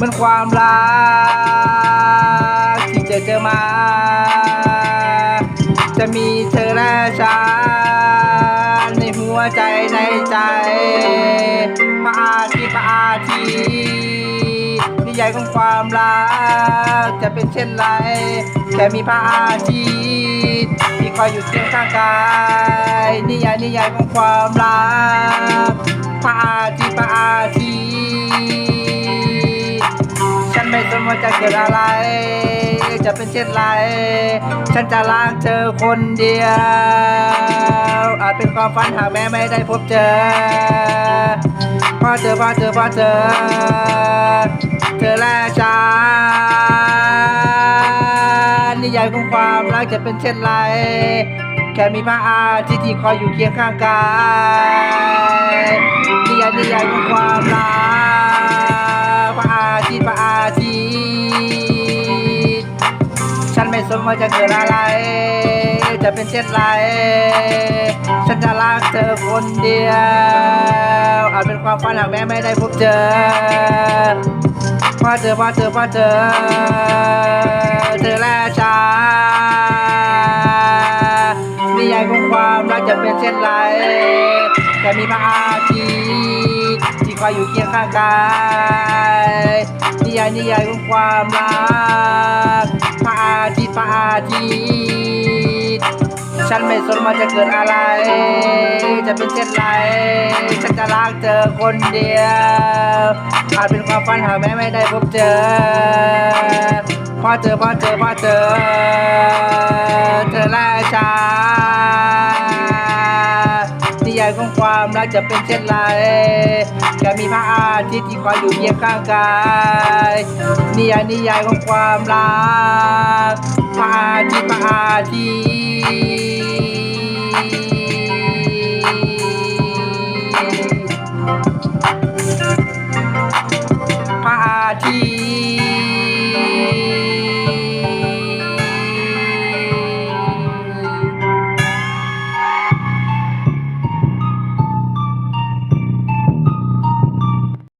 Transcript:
มันความรักที่เจอเจอมา จะมีเธอและฉันในหัวใจในใจพระอาทิตย์พระอาทิตย์นิยายของความรักจะเป็นเช่นไรแค่มีพระอาทิตย์ที่คอยอยู่เคียงข้างกายนิยายนิยายของความรักพระอาทิตย์พระอาทิตย์ ว่าจะเกิดอะไร จะเป็นเช่นไร ฉันจะรักเธอคนเดียว อาจเป็นความฝันหากแม้ไม่ได้พบเจอพอเจอพอเจอพอเจอเธอและฉันนิยายของความรักจะเป็นเช่นไรแค่มีพระอาทิตย์ที่คอยอยู่เคียงข้างกายนิยายนิยายของความรัก ฉันไม่สนว่าจะเกิดอะไร จะเป็นเช่นไรฉันจะรักเธอคนเดียวอาจเป็นความฝันหากแม้ไม่ได้พบเจอพอเจอพอเจอพอเจอเธอและฉันนิยายของความรักจะเป็นเช่นไรจะมีพระอาทิตย์ที่คอยอยู่เคียงข้างกายนิยายนิยายของความรัก พระอาทิตย์พระอาทิตย์ฉันไม่สนว่าจะเกิดอะไร จะเป็นเช่นไร ฉันจะรักเธอคนเดียวอาจเป็นความฝันหาแม้ไม่ได้พบเจอพอเจอพอเจอพอเจอเธอและฉันนิยายของ ความรักจะเป็นเช่นไรแค่มีพระอาทิตย์ที่คอยอยู่เคียงข้างกายนิยายนิยายของความรักพระอาทิตย์พระอาทิตย์